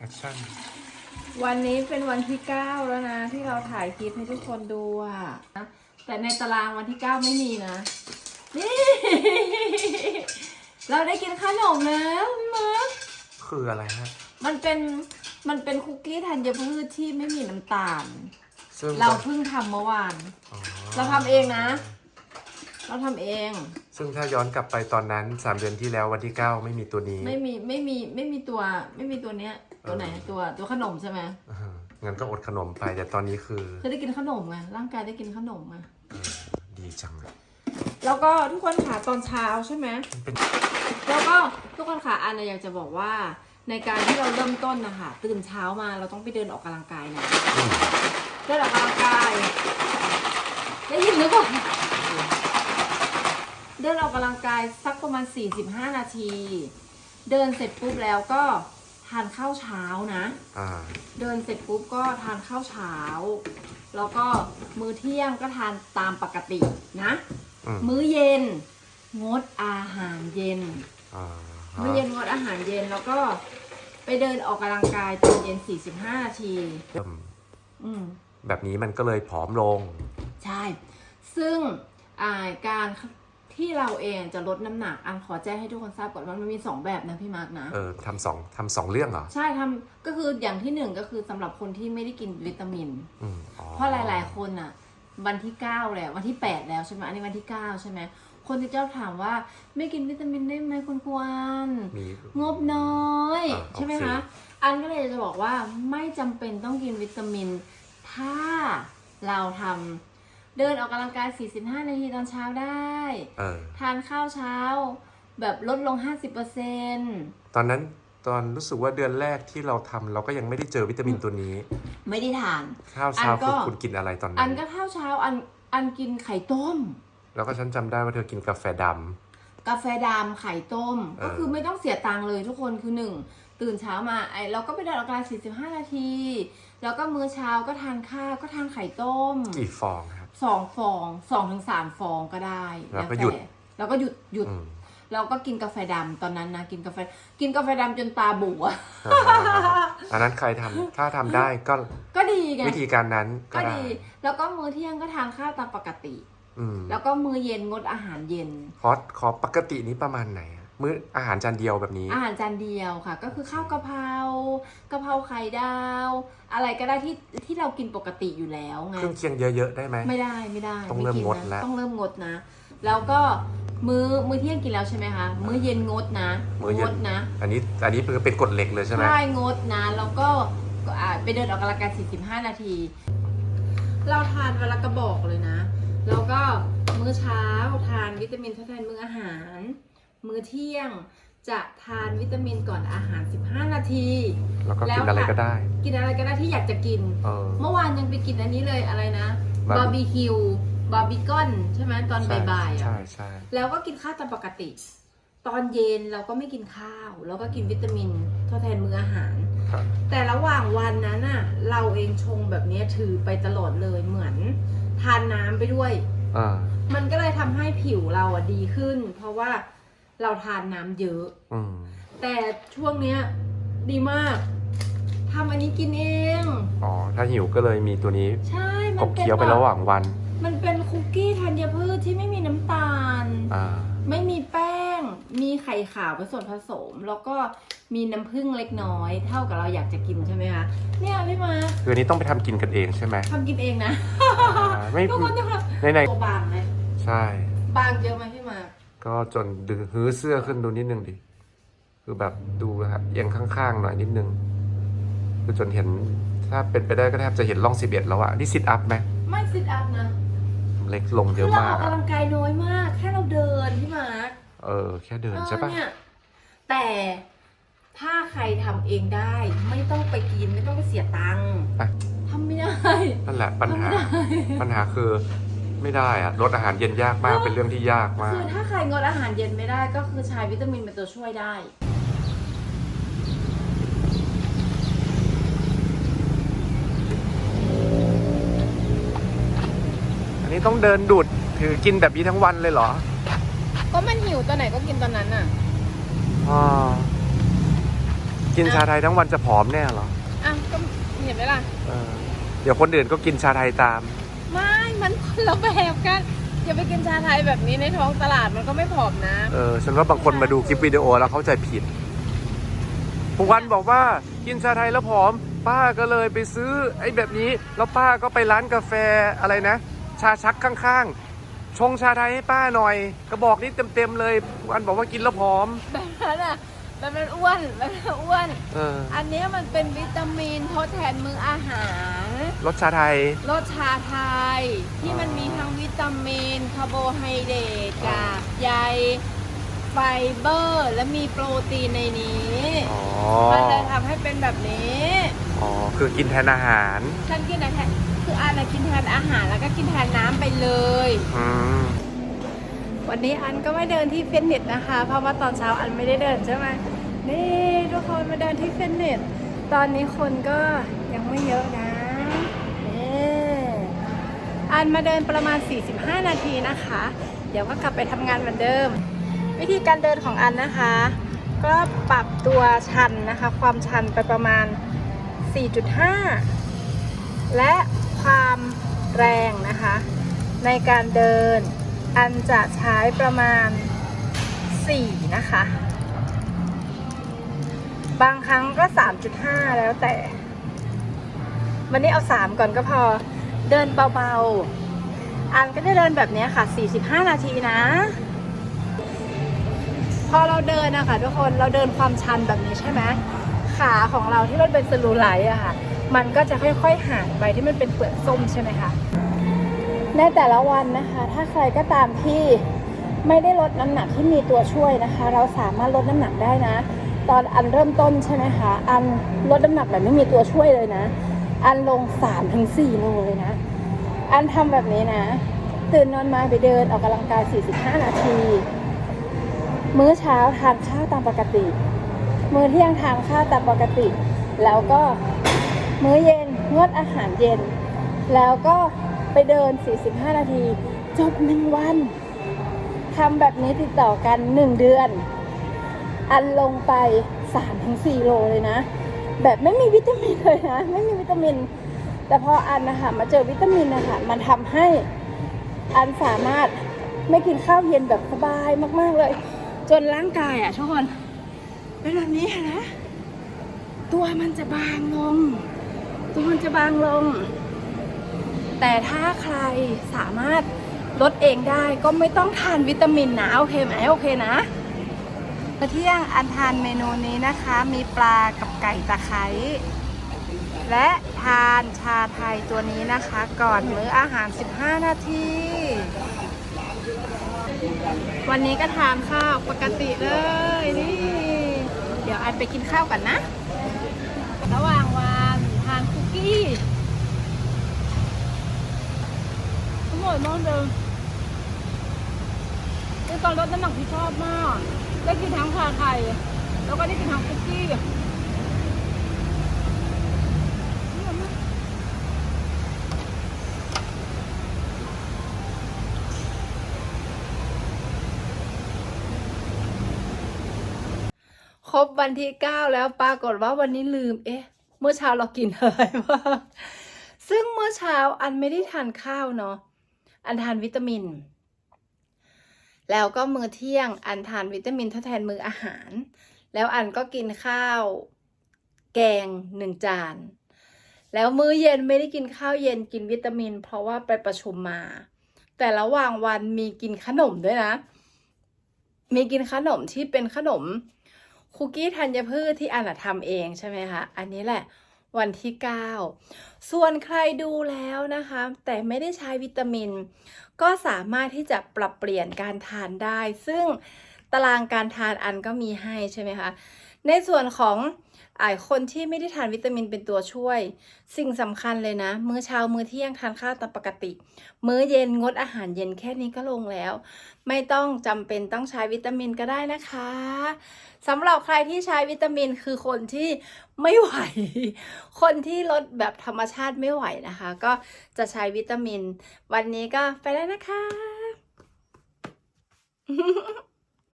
แอคชั่นวันนี้เป็นวันที่ 9 แล้วนะ ที่เราถ่ายคลิปให้ทุกคนดูอะแต่ในตารางวันที่ 9 ไม่มีนะนี่ เราได้กินขนมแล้วพี่มาร์คคืออะไรฮะ มันเป็นมันเป็นคุกกี้ธัญพืชที่ไม่มีน้ำตาล ซึ่งเราเพิ่งทำเมื่อวาน อ๋อเราทำเองนะ เราทำเอง ซึ่งถ้าย้อนกลับไปตอนนั้นสามเดือนที่แล้ววันที่เก้าไม่มีตัวนี้ ไม่มีไม่มีไม่มีตัวไม่มีตัวเนี้ย ตัวไหนตัวตัวขนมใช่ไหมอ่างั้นก็อดขนมไปแต่ตอนนี้คือคือได้กินขนมไงร่างกายได้กินขนมไงเออดีจังเลยแล้วก็ทุกคนค่ะตอนเช้าใช่ไหม มันเป็นแล้วก็ทุกคนค่ะอันนะอยากจะบอกว่าในการที่เราเริ่มต้นนะคะตื่นเช้ามาเราต้องไปเดินออกกำลังกายนะอืมเดินออกกำลังกายได้ยินหรือเปล่าเดินออกกำลังกายสักประมาณ 45 นาที เดินเสร็จปุ๊บแล้วก็ ทานข้าวเช้านะ อ่า เดินเสร็จปุ๊บก็ทานข้าวเช้า แล้วก็มื้อเที่ยงก็ทานตามปกตินะ อืมมื้อเย็น งดอาหารเย็น อ่ามื้อเย็นงดอาหารเย็นแล้วก็ไปเดินออกกำลังกายตอนเย็น 45นาทีอืมอืม แบบนี้มันก็เลยผอมลง ใช่ ซึ่งอ่าการ ที่เราเองจะลดน้ำหนักอันขอแจ้งให้ทุกคนทราบก่อนว่ามันมี2แบบนะพี่มาร์กนะ เออทำสองทำสองเรื่องเหรอ ใช่ทำก็คืออย่างที่หนึ่งก็คือสำหรับคนที่ไม่ได้กินวิตามิน อืมอ๋อเพราะหลาย ๆ คนอะ วันที่เก้าแล้ววันที่แปดแล้วใช่ไหมอันนี้วันที่เก้าใช่ไหมคนที่เจ้าถามว่าไม่กินวิตามินได้ไหมคุณควร มี งบน้อยอ่าใช่ไหมโอเค คะอันก็เลยจะบอกว่าไม่จำเป็นต้องกินวิตามิน ถ้าเราทำ เดินออกกำลังกาย 45 นาทีตอนเช้าได้เออทานข้าวเช้า แบบลดลง 50%ตอนนั้นตอนรู้สึกว่าเดือนแรกที่เราทำเราก็ยังไม่ได้เจอวิตามินตัวนี้ ไม่ได้ทาน ข้าวเช้าอันก็ คือคุณกินอะไรตอนอันั้นนก็ข้าวเช้าอันอันกินไข่ต้ม แล้วก็ฉันจำได้ว่าเธอกินกาแฟดำ กาแฟดำไข่ต้ม เออ ก็คือไม่ต้องเสียตังค์เลยทุกคนคือหนึ่งตื่นเช้ามาไอเราก็ไปเดินออกกำลังกาย45 นาที แล้วก็มื้อเช้าก็ทานข้าวก็ทานไข่ต้ม กี่ฟองครับ สองฟองสองถึงสามฟองก็ได้แล้วก็ต่หยุด แล้วก็หยุดหยุดอืมแล้วก็กินกาแฟดำตอนนั้นนะกินกาแฟ กินกาแฟดำจนตาบูอะอันนั้นใครทำถ้าทำได้ก็ก็ดีไงวิธีการนั้นก็ก็ได้ดี แล้วก็มื้อเที่ยงก็ทานข้าวตามปกติ อืมแล้วก็มื้อเย็นงดอาหารเย็นคอร์สขอปกตินี้ประมาณไหนอะมื้ออาหารจานเดียวแบบนี้ อาหารจานเดียวค่ะ ก็คือข้าวกะเพรากะเพราไข่ดาว อะไรก็ได้ที่ที่เรากินปกติอยู่แล้วไงเครื่องเคียงเยอะๆได้ไหมไม่ได้ไม่ได้ต้องเริ่มไกินงดนะแล้วต้องเริ่มงดนะ แล้วก็มื้อมื้อเที่ยงกินแล้วใช่ไหมคะมื้อเย็นงดนะมื้อเย็งนดนะ อันนี้อันนี้คือเป็นกฎเหล็กเลยใช่ไหมใช่งดนะแล้วก็ก็อ่าไปเดินออกกำลังกาย45 นาที เราทานวันละกระบอกเลยนะ แล้วก็มื้อเช้าทานวิตามินทดแทนมื้ออาหาร มื้อเที่ยง จะทานวิตามินก่อนอาหาร 15 นาที แล้วก็แล้วกินอะไรค่ะก็ได้ กินอะไรก็ได้ที่อยากจะกิน เออ เมื่อวานยังไปกินอันนี้เลยอะไรนะบาบาร์ร์บีบีคิวบาร์บีคอนใช่ไหมตอนใช่บ่ายๆใช่อะใช่แล้วก็กินข้าวตามปกติ ตอนเย็นเราก็ไม่กินข้าวแล้วก็กินวิตามินทดแทนมื้ออาหาร ครับ แต่ระหว่างวันนั้นน่ะ เราเองชงแบบเนี้ยถือไปตลอดเลยเหมือน ทานน้ำไปด้วย อ่า มันก็เลยทำให้ผิวเราอะดีขึ้น เพราะว่า เราทานน้ำเยอะ อืมแต่ช่วงเนี้ยดีมากทำอันนี้กินเอง อ๋อ ถ้าหิวก็เลยมีตัวนี้ใช่กมันบเป็นเคี้ยวไปแบบระหว่างวัน มันเป็นคุกกี้ธัญพืชที่ไม่มีน้ำตาล อ่า ไม่มีแป้ง มีไข่ขาวเป็นส่วนผสม แล้วก็มีน้ำผึ้งเล็กน้อย เท่ากับเราอยากจะกินใช่ไหมคะ เนี่ยพี่มาคืออันนี้ต้องไปทำกินกันเองใช่ไหมทำกินเองนะอ่าไม่ ทุกคนนะคะในในตัวบางไหมใช่ บางเยอะไหมพี่มา ก็จนดึงฮื้อเสื้อขึ้นดูนิดนึงดิ คือแบบดูฮะเอียงข้างๆหน่อยนิดนึง คือจนเห็นถ้าเป็นไปได้ก็แทบจะเห็นร่องสิบเอ็ดแล้วอะนี่ซิทอัพไหมไม่ซิทอัพนะเล็กลงเยคืออะเราอมาอกกอะกำลังกายน้อยมาก แค่เราเดินพี่มาร์คเออ แค่เดินใช่ปะ เออเนี่ยแต่ถ้าใครทำเองได้ ไม่ต้องไปกินไม่ต้องไปเสียตังค์อะ ทำไม่ได้ นั่นแหละปัญหา ทำไม่ได้ ปัญหาคือ ไม่ได้อะลดอาหารเย็นยากมากเป็นเรื่องที่ยากมาคืกอถ้าใครงดอาหารเย็นไม่ได้ก็คือใช้วิตามินเป็นตัวช่วยได้ อันนี้ต้องเดินดูดถือกินแบบนี้ทั้งวันเลยเหรอ ก็มันหิวตอนไหนก็กินตอนนั้นน่ะอ่ากินชาไทยทั้งวันจะผอมแน่เหรอ อะก็เห็นไหมล่ะ เออเดี๋ยวคนอื่นก็กินชาไทยตามไม่มันคนละแบบกันอย่าไปกินชาไทยแบบนี้ในท้องตลาดมันก็ไม่ผอมนะเออฉันว่าบางคนมาดูคลิปวิดีโอแล้วเข้าใจผิดผู้วันบอกว่ากินชาไทยแล้วผอม ป้าก็เลยไปซื้อไอ้แบบนี้ แล้วป้าก็ไปร้านกาแฟอะไรนะ ชาชักข้างๆ ชงชาไทยให้ป้าหน่อย กระบอกนี้เต็มๆเลยผู้วันบอกว่ากินแล้วผอมแบบนั้นอะ แบบนั้นอ้วนแบบนั้นอ้วน เอออันเนี้ยมันเป็นวิตามินทดแทนมื้ออาหาร รสชาไทย รสชาไทย ที่มันมีทั้งวิตามินคาร์โบไฮเดรตกากใยไฟเบอร์ และมีโปรตีนในนี้ อ๋อ มันเลยทำให้เป็นแบบนี้อ๋อ คือกินแทนอาหารฉันกินอะไรแทนคืออันน่ะกินแทนอาหารแล้วก็กินแทนน้ำไปเลย อืม วันนี้อันก็ไม่เดินที่ฟิตเนสนะคะ เพราะว่าตอนเช้าอันไม่ได้เดินใช่ไหมนี่ทุกคนมาเดินที่ฟิตเนส ตอนนี้คนก็ยังไม่เยอะนะนอันมาเดินประมาณ 45 นาทีนะคะ เดี๋ยวก็กลับไปทำงานเหมือนเดิม วิธีการเดินของอันนะคะ ก็ปรับตัวชันนะคะ ความชันไปประมาณ 4.5 และความแรงนะคะ ในการเดิน อันจะใช้ประมาณ 4 นะคะ บางครั้งก็ 3.5 แล้วแต่ วันนี้เอา 3 ก่อนก็พอเดินเบาๆ อันก็ได้เดินแบบนี้ค่ะ 45 นาทีนะ พอเราเดินนะคะทุกคนเราเดินความชันแบบนี้ใช่ไหมขาของเราที่มันเป็นสลูไลท์อะค่ะ มันก็จะค่อยๆหายไปที่มันเป็นเปลือกส้มใช่ไหมคะ ในแต่ละวันนะคะ ถ้าใครก็ตามที่ไม่ได้ลดน้ำหนักที่มีตัวช่วยนะคะ เราสามารถลดน้ำหนักได้นะ ตอนอันเริ่มต้นใช่ไหมคะ อันลดน้ำหนักแบบไม่มีตัวช่วยเลยนะ อันลง3-4ถึง4โลเลยนะ อันทำแบบนี้นะ ตื่นนอนมาไปเดินออกกำลังกาย 45 นาที มื้อเช้าทานข้าวตามปกติ มื้อเที่ยงทานข้าวตามปกติ แล้วก็มื้อเย็นงดอาหารเย็น แล้วก็ ไปเดิน 45 นาที จบหนึ่งวันทำแบบนี้ติดต่อกัน 1 เดือน อันลงไป 3-4 โลเลยนะ แบบไม่มีวิตามินเลยนะ ไม่มีวิตามิน แต่พออันนะคะมาเจอวิตามินนะคะมันทำให้อันสามารถไม่กินข้าวเย็นแบบสบายมากๆเลย จนร่างกายอะทุกคนเป็นแบบนี้นไหมตัวมันจะบางลง ตัวมันจะบางลง แต่ถ้าใครสามารถลดเองได้ก็ไม่ต้องทานวิตามินนะ โอเคไหมโอเคนะมื้อเที่ยงอันทานเมนูนี้นะคะ มีปลากับไก่ตะไคร้และทานชาไทยตัวนี้นะคะ ก่อนมื้ออาหาร 15 นาที วันนี้ก็ทานข้าวปกติเลยนี่ เดี๋ยวอันไปกินข้าวกันนะ ระหว่างวันทานคุกกี้ อร่อยมากเลยคือตอนลดน้ำหนักที่ชอบมาก ได้กินทั้งชาไทยแล้วก็ได้กินทั้งคุกกี้ครบวันที่เก้าแล้วปรากฏว่าวันนี้ลืม เอ๊ะ เมื่อเช้าเรากินอะไรบ้างซึ่งเมื่อเช้าอันไม่ได้ทานข้าวเนาะ อันทานวิตามิน แล้วก็มื้อเที่ยงอันทานวิตามินทดแทนมื้ออาหาร แล้วอันก็กินข้าว แกงหนึ่งจาน แล้วมื้อเย็นไม่ได้กินข้าวเย็นกินวิตามิน เพราะว่าไปประชุมมา แต่ระหว่างวันมีกินขนมด้วยนะ มีกินขนมที่เป็นขนมคุกกี้ธัญพืชที่อันนะทำเองใช่ไหมคะ อันนี้แหละ วันที่ 9 ส่วนใครดูแล้วนะคะ แต่ไม่ได้ใช้วิตามิน ก็สามารถที่จะปรับเปลี่ยนการทานได้ ซึ่งตารางการทานอันก็มีให้ใช่ไหมคะ ในส่วนของ ไอคนที่ไม่ได้ทานวิตามินเป็นตัวช่วย สิ่งสำคัญเลยนะ มื้อเช้ามื้อเที่ยงทานข้าวตามปกติ มื้อเย็นงดอาหารเย็นแค่นี้ก็ลงแล้ว ไม่ต้องจำเป็นต้องใช้วิตามินก็ได้นะคะสำหรับใครที่ใช้วิตามินคือคนที่ไม่ไหว คนที่ลดแบบธรรมชาติไม่ไหวนะคะ ก็จะใช้วิตามิน วันนี้ก็ไปแล้วนะคะ